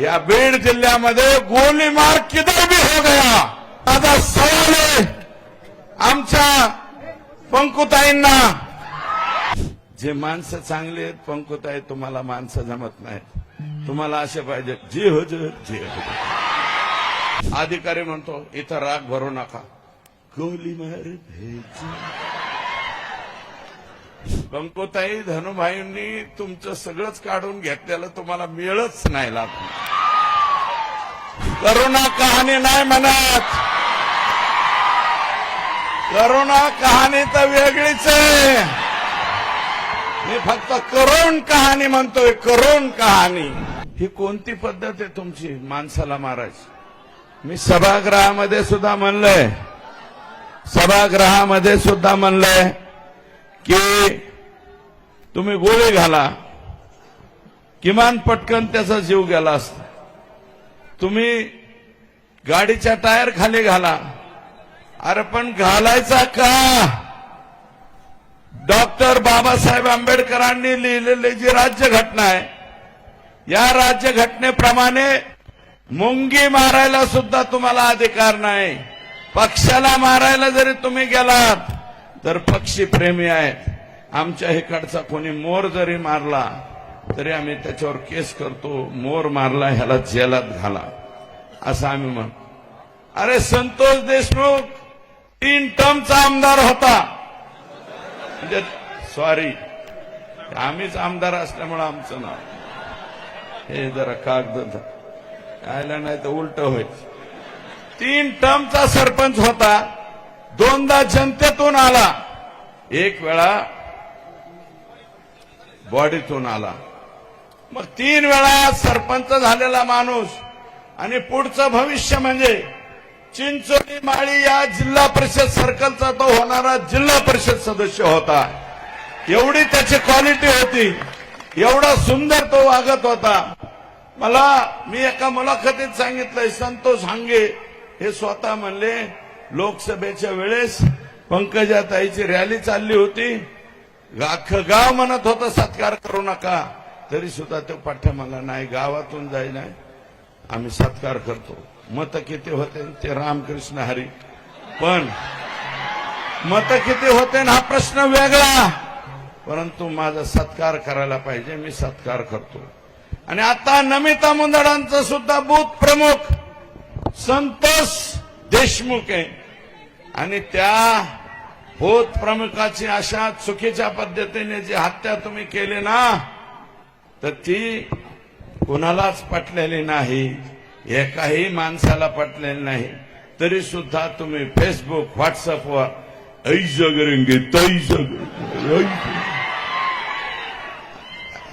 या बीड जिल्ह्यामध्ये गोलीमार किधर भी हो गया. आता सवाल आहे. आमच्या पंकुताईंना. जे माणसं चांगली आहेत पंकुताई तुम्हाला माणसं जमत नाहीत. तुम्हाला असे पाहिजे जी हो जे हो, जी हो. अधिकारी म्हणतो इथं राग भरू नका. गोली मार कंकोताई धनुभाईंनी तुमचं सगळंच काढून घेतलेलं तुम्हाला मिळच नाही लागलं. करुणा कहाणी नाही म्हणत. करुणा कहाणी तर वेगळीच आहे. मी फक्त करुण कहाणी म्हणतोय करुण कहाणी. ही कोणती पद्धत आहे तुमची माणसाला मारायची? मी सभागृहामध्ये सुद्धा म्हणलंय. सभागृहामध्ये सुद्धा म्हणलंय की तुम्ही गोळी घाला. किमान पटकन त्याचा जीव गेला असता. तुम्ही गाडीच्या टायर खाली घाला. अरे पण घालायचा का? डॉक्टर बाबासाहेब आंबेडकरांनी लिहिलेली जी राज्यघटना आहे या राज्यघटनेप्रमाणे मुंगी मारायला सुद्धा तुम्हाला अधिकार नाही. पक्षाला मारायला जरी तुम्ही गेलात तर पक्षी प्रेमी आहेत. आमच्या इकडचा कोणी मोर जरी मारला तरी आम्ही त्याच्यावर केस करतो मोर मारला ह्याला जेलात घाला. असं आम्ही म्हण अरे संतोष देशमुख तीन टर्मचा आमदार होता. म्हणजे सॉरी आम्हीच आमदार असल्यामुळे आमचं नाव. हे जरा कागद आयला नाही तर उलट होईल. तीन टर्मचा सरपंच होता. दोनदा जनतेतून आला. एक वेळा बॉडीतून आला. मग तीन वेळा सरपंच झालेला माणूस आणि पुढचं भविष्य म्हणजे चिंचोली माळी या जिल्हा परिषद सर्कलचा तो होणारा जिल्हा परिषद सदस्य होता. एवढी त्याची क्वालिटी होती. एवढा सुंदर तो वागत होता. मला मी एका मुलाखतीत सांगितलंय संतोष हांगे हे स्वतः म्हणले लोकसभेच्या वेळेस पंकजाताईची रॅली चालली होती. अख्खं गाव म्हणत होतं सत्कार करू नका. तरी सुद्धा तो पाठ्यामाला नाही गावातून जाई नाही. आम्ही सत्कार करतो. मत किती होते? ते रामकृष्ण हरी. पण मत किती होते हा प्रश्न वेगळा. परंतु माझा सत्कार करायला पाहिजे मी सत्कार करतो. आणि आता नमिता मुंदडांचं सुद्धा बूथ प्रमुख संतोष देशमुख आहे. आणि त्या होत प्रमुखाची अशा चुकीच्या पद्धतीने जी हत्या तुम्ही केली ना तर ती कुणालाच पटलेली नाही एकाही माणसाला पटलेली नाही. तरी सुद्धा तुम्ही फेसबुक व्हॉट्सअपवर ऐज करेंगे तैज करेंगे,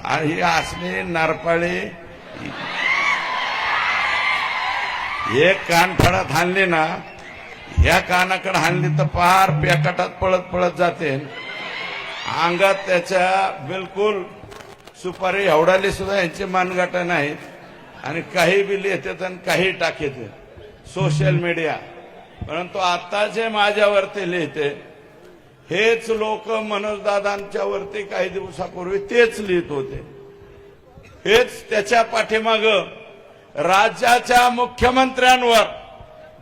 आणि ही असली नारपाळी एक कान फडात हाणली ना ह्या कानाकडे हाणली तर पार पेकाटात पळत पळत जाते. अंगात त्याच्या बिलकुल सुपारी एवढाली सुद्धा यांची मानगाट नाहीत. आणि काही बिल येतात आणि काही टाकेत सोशल मीडिया परंतु आता जे माझ्यावरती लिहिते हेच लोक मनोजदादांच्या वरती काही दिवसापूर्वी तेच लिहित होते. हेच त्याच्या पाठीमागं राज्याच्या मुख्यमंत्र्यांवर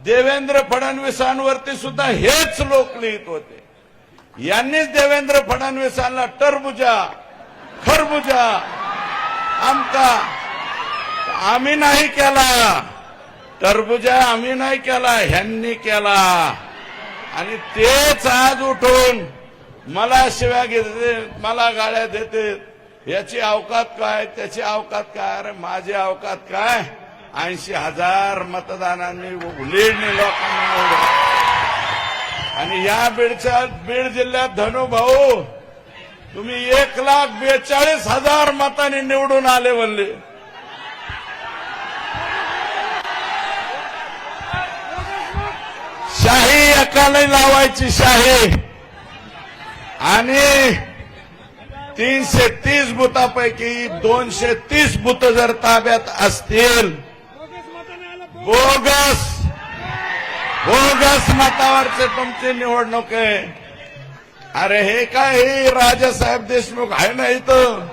देवेंद्र फडणवीसांवरती सुद्धा हेच लोक लिहित होते. यांनीच देवेंद्र फडणवीसांना टरबुजा खरबुजा आमका आम्ही नाही केला. टरबुजा आम्ही नाही केला ह्यांनी केला. आणि तेच आज उठून मला शिव्या घेते मला गाड्या देते. याची अवकात काय त्याची अवकात काय? अरे माझी अवकात काय? ऐंशी हजार मतदानांनी लीडने लोकांना आणि या बीडच्या बीड जिल्ह्यात धनुभाऊ तुम्ही एक लाख बेचाळीस हजार मतांनी निवडून आले म्हणले. शाही एकाला लावायची शाही. आणि तीनशे तीस बुथापैकी दोनशे तीस बुथ जर ताब्यात असतील. बोगस. बोगस मतावरचे तुमची निवडणूक आहे. अरे हे काय हे राजासाहेब देशमुख आहे ना इथं?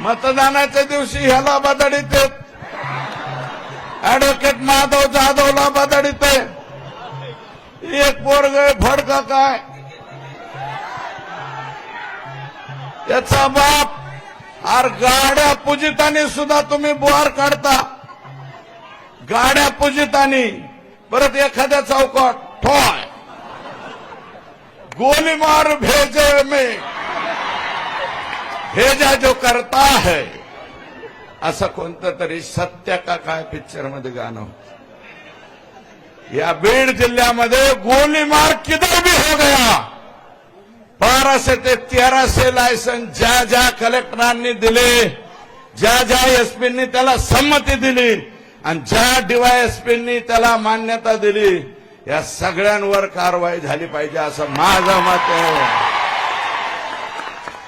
मतदानाच्या दिवशी ह्याला बदडीत ऍडव्होकेट माधव जाधवला बदडीत एक पोरग फडका काय? त्याचा बाप आर गाड्या पूजितानी सुद्धा तुम्ही बुहार काढता. गाड्या पूजितानी परत एखाद्या चौकात ठोय. गोली मार भेजे में. भेजा जो करता है. असं कोणतं तरी सत्य का काय पिक्चरमध्ये गाणं होतं. या बीड जिल्ह्यामध्ये गोलीमार किधर भी हो गया. बाराशे ते तेराशे लायसन ज्या ज्या कलेक्टरांनी दिले ज्या ज्या एसपींनी त्याला संमती दिली आणि ज्या डीवायएसपींनी त्याला मान्यता दिली या सगळ्यांवर कारवाई झाली पाहिजे असं माझं मत आहे.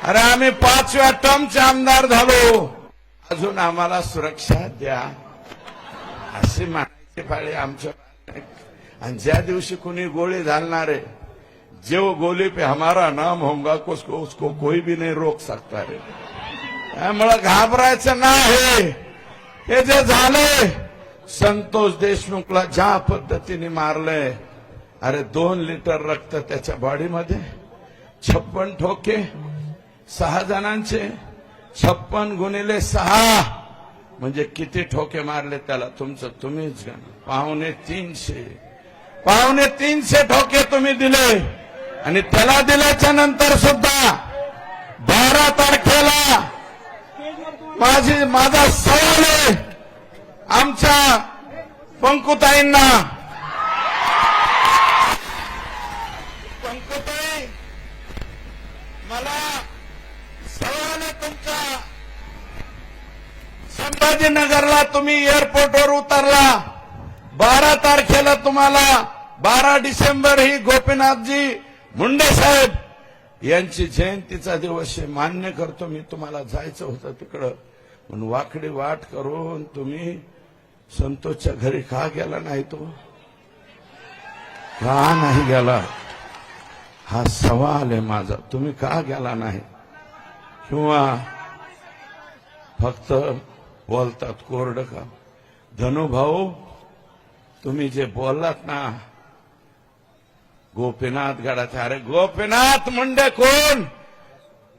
अरे आम्ही पाचव्या टर्मचे आमदार झालो. अजून आम्हाला सुरक्षा द्या. अशी म्हणायची पाळी आमच्या आणि ज्या दिवशी कुणी गोळी घालणार आहे जो गोली पे हमारा नाम होगा उसको उसको कोई भी नहीं रोक सकता रे त्यामुळं घाबरायचं नाही हे। जे झाले संतोष देशमुखला ज्या पद्धतीने मारलंय अरे दोन लिटर रक्त त्याच्या बॉडीमध्ये छप्पन ठोके सहा जणांचे छप्पन गुणिले सहा. म्हणजे किती ठोके मारले त्याला तुमचं तुम्हीच गण पाहुणे तीनशे. पाहुणे तीनशे ठोके तुम्ही दिले. आणि त्याला दिल्याच्या नंतर सुद्धा बारा तारखेला माझी माझा सवाल आहे आमच्या पंकुताईंना. पंकुताई मला सवाल आहे तुमचा. संभाजीनगरला तुम्ही एअरपोर्टवर उतरला. बारा तारखेला तुम्हाला बारा डिसेंबर ही गोपीनाथजी मुंडे साहेब यांची जयंतीचा दिवस आहे मान्य करतो. मी तुम्हाला जायचं होतं तिकडं. म्हणून वाकडी वाट करून तुम्ही संतोषच्या घरी का गेला नाही तो? का नाही गेला? हा सवाल आहे माझा. तुम्ही का गेला नाही? किंवा फक्त बोलतात कोरड का धनुभाऊ तुम्ही जे बोललात ना गोपीनाथ गडाचा. अरे गोपीनाथ मुंडे कोण?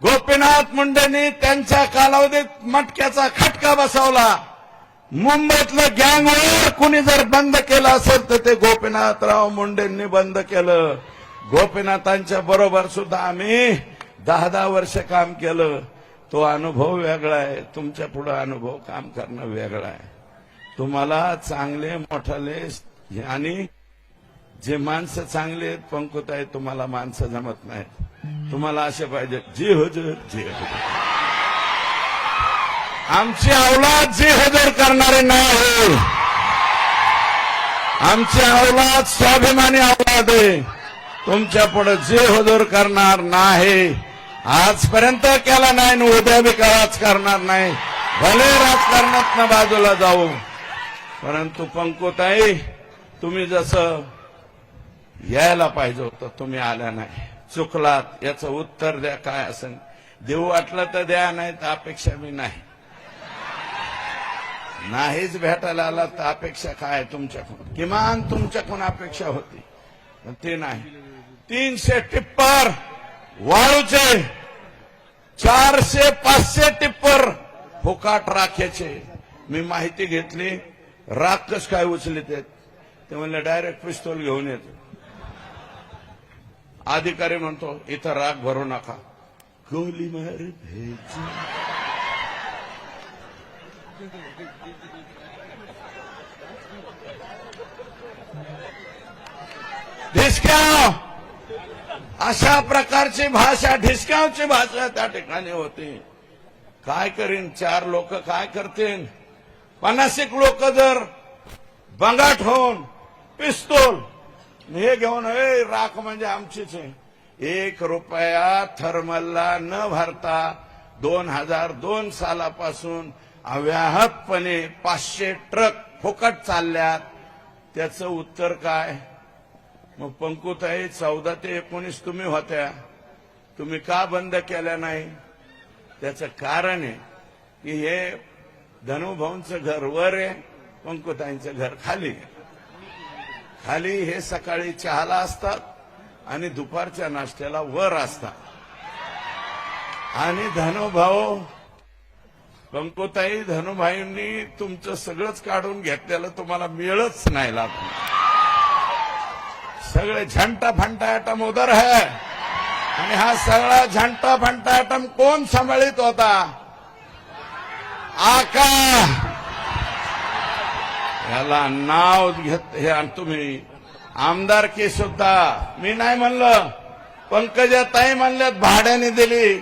गोपीनाथ मुंडेंनी त्यांच्या कालावधीत मटक्याचा खटका बसवला. मुंबईतलं गँगवर कुणी जर बंद केलं असेल तर ते गोपीनाथराव मुंडेंनी बंद केलं. गोपीनाथांच्या बरोबर सुद्धा आम्ही दहा दहा वर्ष काम केलं. तो अनुभव वेगळा आहे. तुमच्यापुढे अनुभव काम करणं वेगळं आहे. तुम्हाला चांगले मोठाले आणि जे माणसं चांगले आहेत पंकुत आहेत तुम्हाला माणसं जमत नाहीत. तुम्हाला असे पाहिजे जी हजर जी हजर. आमची अवलाद जी हजर करणारे नाही आमची अवलाद स्वाभिमानी अवलाद आहे. तुमच्यापुढे जे हजर करणार नाही आजपर्यंत केला नाही आणि उद्या बी काळाच करणार नाही. भले राजकारणात बाजूला जाऊ परंतु पंकुताई तुम्ही जसं यायला पाहिजे होतं तुम्ही आल्या नाही. चुकलात याचं उत्तर द्या काय असं देऊ वाटलं तर द्या नाही तर अपेक्षा मी नाही. नाहीच भेटायला आला तर अपेक्षा काय तुमच्याकडून? किमान तुमच्याकडून अपेक्षा होती. पण ते नाही. तीनशे टिप्पर वाळूचे चारशे पाचशे टिप्पर फुकाट राख्याचे मी माहिती घेतली. राख कस काय उचलित आहेत? ते म्हणले डायरेक्ट पिस्तोल घेऊन येतो. अधिकारी म्हणतो इथं राग भरू नका. गोली मार भेजी. ढिसक्याव अशा प्रकारची भाषा ढिसक्यावची भाषा त्या ठिकाणी होती. काय करीन? चार लोक काय करतील? पन्नासिक लोक जर बंगाट होऊन पिस्तूल हे घेऊन ए राख म्हणजे आमचीच आहे. एक रुपया थर्मलला न भरता दोन हजार दोन सालापासून अव्याहतपणे पाचशे ट्रक फुकट चालल्यात. त्याचं उत्तर काय? मग पंकुताई चौदा ते एकोणीस तुम्ही होत्या. तुम्ही का बंद केल्या नाही? त्याचं कारण आहे की हे धनुभाऊंचं घर वर आहे पंकुताईंचं घर खाली आहे. खाली हे सकाळी चहाला असतात आणि दुपारच्या नाश्त्याला वर असतात. आणि धनुभाऊ कंकोताई धनुभाईंनी तुमचं सगळंच काढून घेतलेलं तुम्हाला मिळच नाही लागलं सगळे झंटा फंटा आटम उदर है. आणि हा सगळा झंटा फंटा आटम कोण सांभाळीत होता? आका! याला नाव घेत हे तुम्ही. आमदारकी सुद्धा मी नाही म्हणलं. पंकजा ताई म्हणल्यात भाड्याने दिली.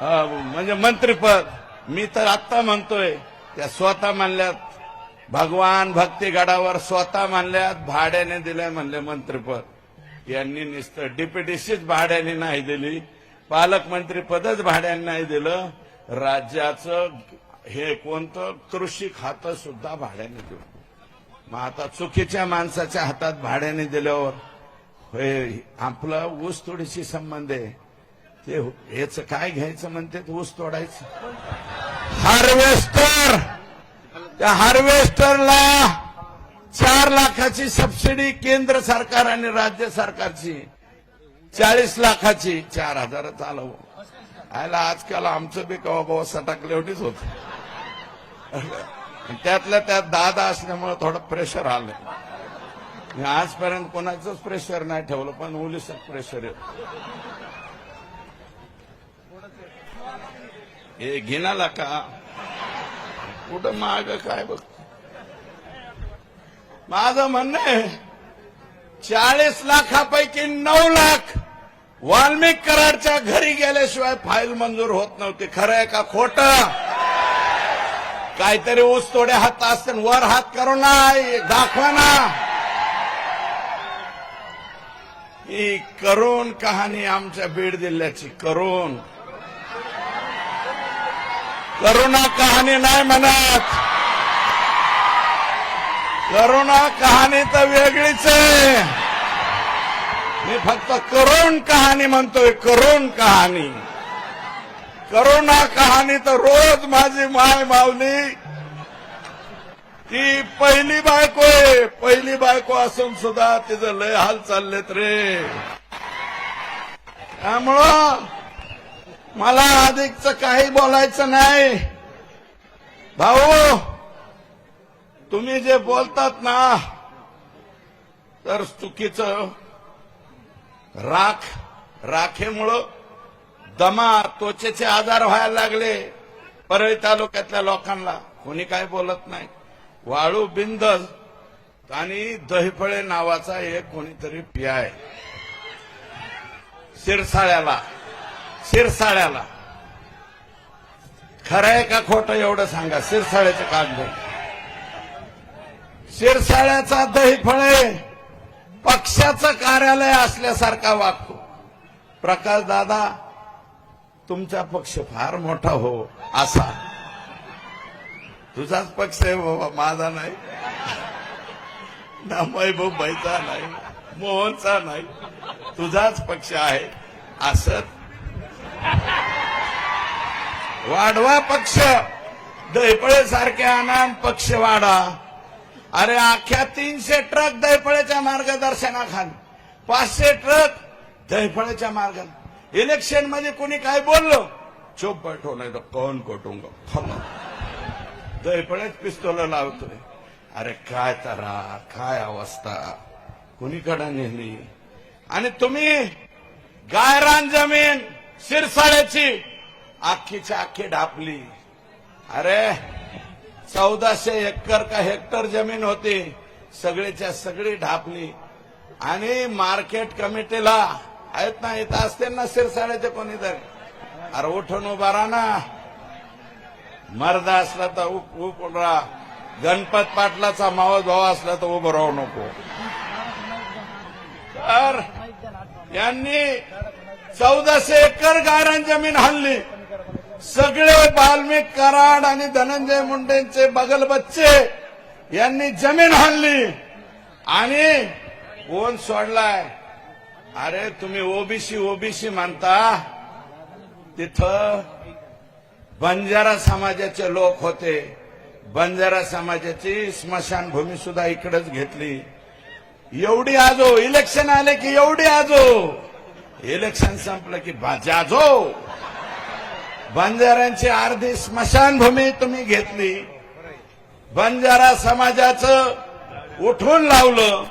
म्हणजे मंत्रीपद. मी तर आत्ता म्हणतोय त्या स्वतः म्हणल्यात भगवान भक्तीगडावर स्वतः म्हणल्यात भाड्याने दिलंय म्हणले मंत्रीपद. यांनी नुसतं डीपीडीसीच भाड्याने नाही दिली. पालकमंत्रीपदच भाड्याने नाही दिलं. राज्याचं हे कोणतं कृषी खातं सुद्धा भाड्याने देऊ मग आता चुकीच्या माणसाच्या हातात भाड्याने दिल्यावर हे आपलं ऊस तोडीशी संबंध आहे. ते हेच काय घ्यायचं म्हणते ऊस तोडायचं? हार्वेस्टर! त्या हार्वेस्टरला चार लाखाची सबसिडी केंद्र सरकार आणि राज्य सरकारची. चाळीस लाखाची. चार हजारच आलं. आयला आजकाल आमचं बी कवा कवा सटाकले होतीच होतं. त्यातल्या त्यात दादा असल्यामुळे थोडं प्रेशर आलं आजपर्यंत कोणाचंच प्रेशर नाही ठेवलं पण उलिसच प्रेशर येत. हे घेणाला का? कुठं माग काय बघ? माझं म्हणणं आहे चाळीस लाखापैकी नऊ लाख वाल्मिक कराडच्या घरी गेल्याशिवाय फाईल मंजूर होत नव्हती. खरं आहे का खोटं? काहीतरी ऊस तोडे हात असते वर हात करू ना दाखवा ना. ही करून कहाणी आमच्या बीड जिल्ह्याची करून करुणा कहाणी नाही म्हणत. करुणा कहाणी तर वेगळीच आहे. मी फक्त करुण कहाणी म्हणतोय करुण कहाणी. करोना कहाणी तर रोज माझी माय मावली ती पहिली बायको आहे. पहिली बायको असून सुद्धा तिचं लय हाल चाललेत रे. त्यामुळं मला अधिकच काही बोलायचं नाही. भाऊ तुम्ही जे बोलतात ना तर चुकीचं. राख राखेमुळं दमा त्वचेचे आजार व्हायला लागले परळी तालुक्यातल्या लोकांना. कोणी काय बोलत नाही. वाळू बिंद आणि दहीफळे नावाचा एक कोणीतरी पियाय. शिरसाळ्याला. शिरसाळ्याला. खरं आहे का खोटं एवढं सांगा. शिरसाळ्याचे काढलं शिरसाळ्याचा दहीफळे पक्षाचं कार्यालय असल्यासारखा वागतो. प्रकाश दादा तुमचा पक्ष फार मोठा हो असा. तुझाच पक्ष आहे बाबा माझा नाही. ना मैबूबाईचा नाही मोहनचा नाही. तुझाच पक्ष आहे असत वाढवा पक्ष. दैपळे सारखे आणा पक्ष वाढा. अरे अख्ख्या तीनशे ट्रक दैपळेच्या मार्गदर्शनाखाली. पाचशे ट्रक दैफळेच्या मार्गाला इलेक्शनमध्ये कोणी काय बोललो? चुप बैठो नाही तर कोण कोटुंग दैफळेच पिस्तोल लावतोय. अरे काय तरा काय अवस्था? कुणीकडे नेली आणि तुम्ही गायरान जमीन शिरसाळ्याची अख्खीच्या अख्खी ढापली. अरे चौदाशे एकर का हेक्टर जमीन होती सगळीच्या सगळी ढापली. आणि मार्केट कमिटीला आहेत ना इथं असते ना शिरसाळ्याचे कोणीतरी अरे उठून उभा राहा ना. मर्द असला तर उप राहा. गणपत पाटलाचा मावस भाऊ असला तर उभं राहू नको. तर यांनी चौदाशे एकर गायरान जमीन हल्ली सगळे बाल्मिक कराड आणि धनंजय मुंडेंचे बगल बच्चे यांनी जमीन हल्ली आणि कोण सोडलाय. अरे तुम्ही ओबीसी ओबीसी मानता? तिथं बंजारा समाजाचे लोक होते. बंजारा समाजाची स्मशानभूमी सुद्धा इकडेच घेतली. एवढी आजो इलेक्शन आले की एवढी आजो. इलेक्शन संपलं की जाजो बंजाऱ्यांची अर्धी स्मशानभूमी तुम्ही घेतली. बंजारा समाजाचं उठून लावलं.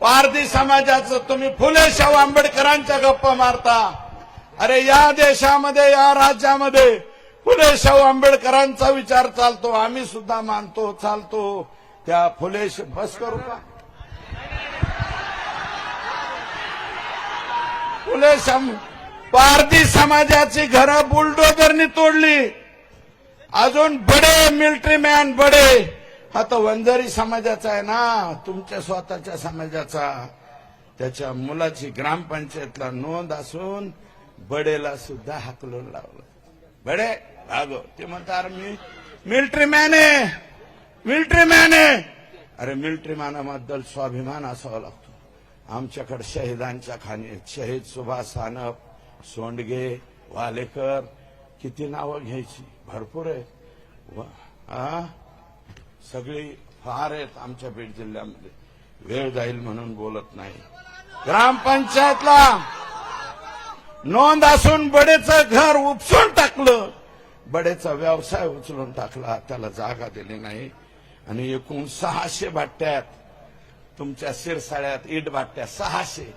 पारधी समाजाचं तुम्ही फुले शाहू आंबेडकरांच्या गप्पा मारता. अरे या देशामध्ये या राज्यामध्ये फुले शाहू आंबेडकरांचा विचार चालतो. आम्ही सुद्धा मानतो चालतो. त्या फुले बस करू का? फुले पारधी समाजाची घरं बुलडोजरनी तोडली. अजून बडे मिलिटरी मॅन बडे. हा तो वंजारी समाजाचा आहे ना तुमच्या स्वतःच्या समाजाचा. त्याच्या मुलाची ग्रामपंचायतला नोंद असून बडेला सुद्धा हाकलून लावलं. बडे भागो. ते म्हणतात "अरे मी मिलिटरी मॅन आहे. मिलिटरी मॅन आहे. अरे मिलिटरी मॅनाबद्दल स्वाभिमान असावा लागतो. आमच्याकडे शहीदांच्या खाणी शहीद सुभाष सानप सोंडगे वालेकर किती नावं घ्यायची? भरपूर आहे. व- सगळी फार आहेत आमच्या बीड जिल्ह्यामध्ये. वेळ जाईल म्हणून बोलत नाही. ग्रामपंचायतला नोंद असून बडेचं घर उपसून टाकलं. बडेचा व्यवसाय उचलून टाकला. त्याला जागा दिली नाही. आणि एकूण सहाशे भाट्यात तुमच्या शिरसाळ्यात इट भाट्या सहाशे.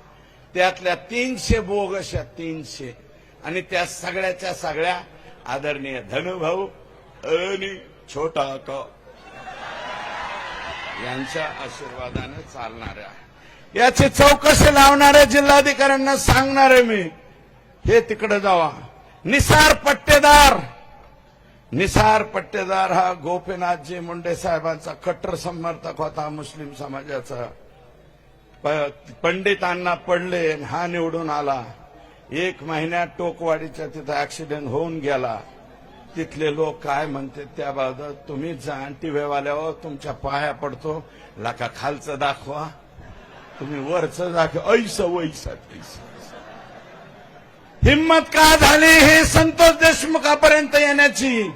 त्यातल्या तीनशे बोगशा तीनशे. आणि त्या सगळ्याच्या सगळ्या आदरणीय धनुभाऊ आणि छोटा का यांच्या आशीर्वादाने चालणाऱ्या याची चौकशी लावणाऱ्या जिल्हाधिकाऱ्यांना सांगणार आहे मी हे तिकडे जावा. निसार पट्टेदार. निसार पट्टेदार हा गोपीनाथजी मुंडे साहेबांचा कट्टर समर्थक होता मुस्लिम समाजाचा. प- पंडितांना पडले हा निवडून आला. एक महिन्यात टोकवाडीच्या तिथं ऍक्सिडेंट होऊन गेला. तिथले लोक काय म्हणते त्याबाबत तुम्ही जा टीव्हीवाल्यावर तुमच्या पाया पडतो. लाका खालचं दाखवा. तुम्ही वरचं दाखवा. ऐस वैसा हिंमत का झाली हे संतोष देशमुखापर्यंत येण्याची?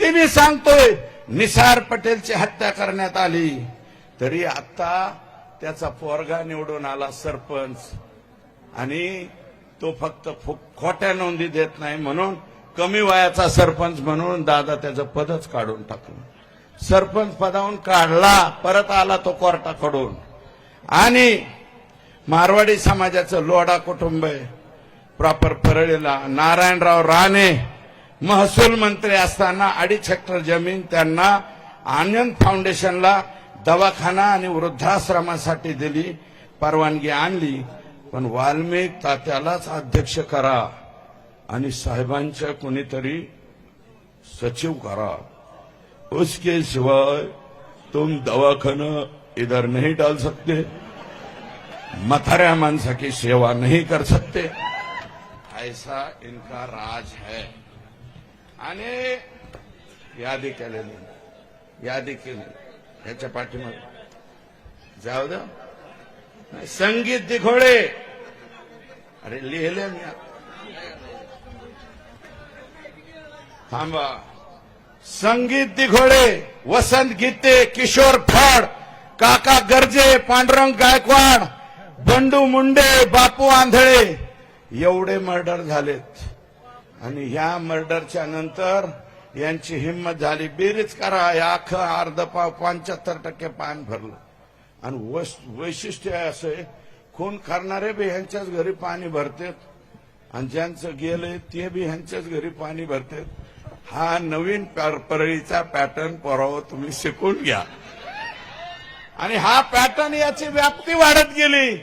ते मी सांगतोय निसार पटेलची हत्या करण्यात आली. तरी आता त्याचा पोरगा निवडून आला सरपंच. आणि तो फक्त खोट्या नोंदी देत नाही म्हणून कमी वयाचा सरपंच म्हणून दादा त्याचं पदच काढून टाकलं. सरपंच पदावून काढला परत आला तो कोर्टाकडून. आणि मारवाडी समाजाचं लोडा कुटुंब आहे. प्रॉपर परळीला नारायणराव राणे महसूल मंत्री असताना अडीच हेक्टर जमीन त्यांना आनंद फाउंडेशनला दवाखाना आणि वृद्धाश्रमासाठी दिली परवानगी आणली. पण वाल्मिक तात्यालाच अध्यक्ष करा. आणि साहेबांच्या कोणीतरी सचिव करा. उसके सिवाय तुम दवाखाना इधर नहीं डाल सकते. मथाऱ्या माणसा की सेवा नहीं कर सकते. ऐसा इनका राज है. आणि यादी केलेली यादी केली. याच्या पाठीमागे. जाऊ द्या. संगीत दिघोळे अरे लिहिले मी आता. थांबा. संगीत दिघोडे वसंत गीते किशोर फड काका गर्जे पांडुरंग गायकवाड बंडू मुंडे बापू आंधळे एवढे मर्डर झालेत. आणि ह्या मर्डरच्या नंतर यांची हिंमत झाली. बेरीज करा या अख्खं अर्ध पाव पंच्याहत्तर टक्के पान भरलं. आणि वैशिष्ट्य असं आहे, खून करणारे बी ह्यांच्याच घरी पाणी भरतात. आणि ज्यांचं गेले ते बी ह्यांच्याच घरी पाणी भरतात. हा नवीन परळीचा पॅटर्न पोरावं तुम्ही शिकून घ्या. आणि हा पॅटर्न याची व्याप्ती वाढत गेली.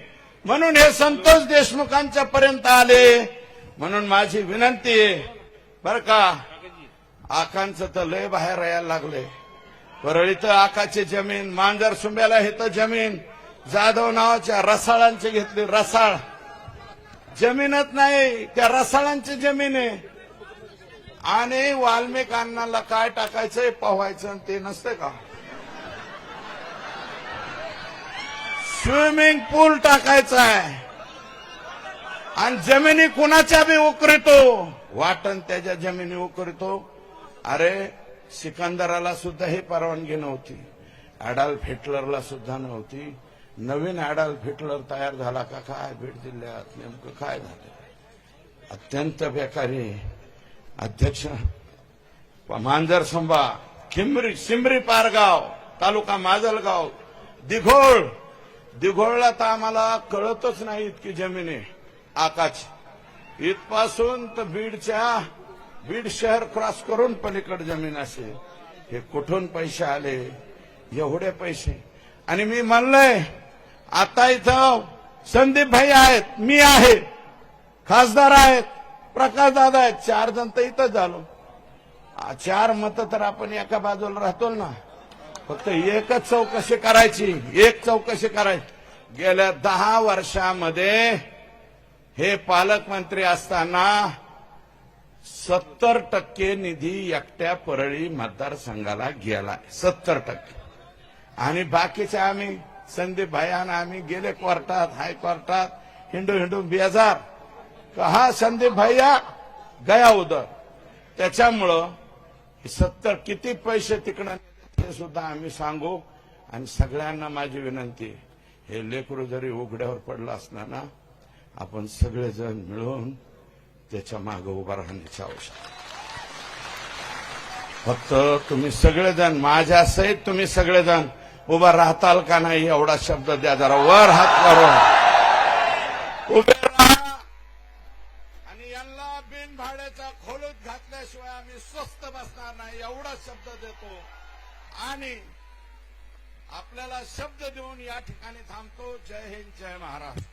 म्हणून हे संतोष देशमुखांच्या पर्यंत आले. म्हणून माझी विनंती आहे बर का? आकांचं तर लय बाहेर यायला लागले. परळीत आकाची जमीन मांजर सुंब्याला हे तर जमीन जाधव नावाच्या रसाळांची घेतली रसाळ. जमीनच नाही त्या रसाळांची जमीन आहे. आणि वाल्मिक काय टाकायचंय पोहायचं आणि ते नसतं का? स्विमिंग पूल टाकायचा आहे आणि जमिनी कुणाच्या बी उकरितो? वाटण त्याच्या जमिनी उकरितो. अरे सिकंदराला सुद्धा ही परवानगी नव्हती. अॅडल्फ हिटलरला सुद्धा नव्हती. नवीन अडॉल्फ हिटलर तयार झाला का? काय? भेट जिल्ह्यात नेमकं काय झालं? अत्यंत बेकारी. अध्यक्ष मांजर संभा खिमरी सिमरी पारगाव तालुका माजलगाव दिघोळ. दिघोळला तर आम्हाला कळतच नाही इतकी जमीन. आहे आकाश. इथपासून तर बीडच्या बीड शहर क्रॉस करून पलीकडे जमीन असेल. हे कुठून पैसे आले? एवढे पैसे. आणि मी म्हणलंय आता इथं संदीप भाई आहेत मी आहे. खासदार आहेत. प्रकाश दादा आहेत चार जण तर इथंच झालो. चार मत तर आपण एका बाजूला राहतो ना. फक्त एकच चौकशी करायची एक चौकशी करायची. गेल्या दहा वर्षामध्ये हे पालकमंत्री असताना सत्तर टक्के निधी एकट्या परळी मतदारसंघाला गेला सत्तर टक्के. आणि बाकीचे आम्ही संदीप भाईयानं आम्ही गेले कोर्टात हायकोर्टात हिंडू हिंडू बेजार. हा संदीप भैया गया उदर. त्याच्यामुळं सत्तर किती पैसे तिकडं हे सुद्धा आम्ही सांगू आणि सगळ्यांना माझी विनंती हे लेकरू जरी उघड्यावर पडलं असताना ना आपण सगळेजण मिळून त्याच्यामागे उभा राहण्याची आवश्यकता फक्त तुम्ही सगळेजण माझ्या सहित तुम्ही सगळेजण उभा राहताल का नाही एवढा शब्द द्या जरा वर हात करून उभे राहा आणि यांना बिन भाड्याचा खोलूत स्वस्थ बसणार नाही एवढा शब्द देतो. आणि आपल्याला शब्द देऊन या ठिकाणी थांबतो. जय हिंद जय महाराष्ट्र.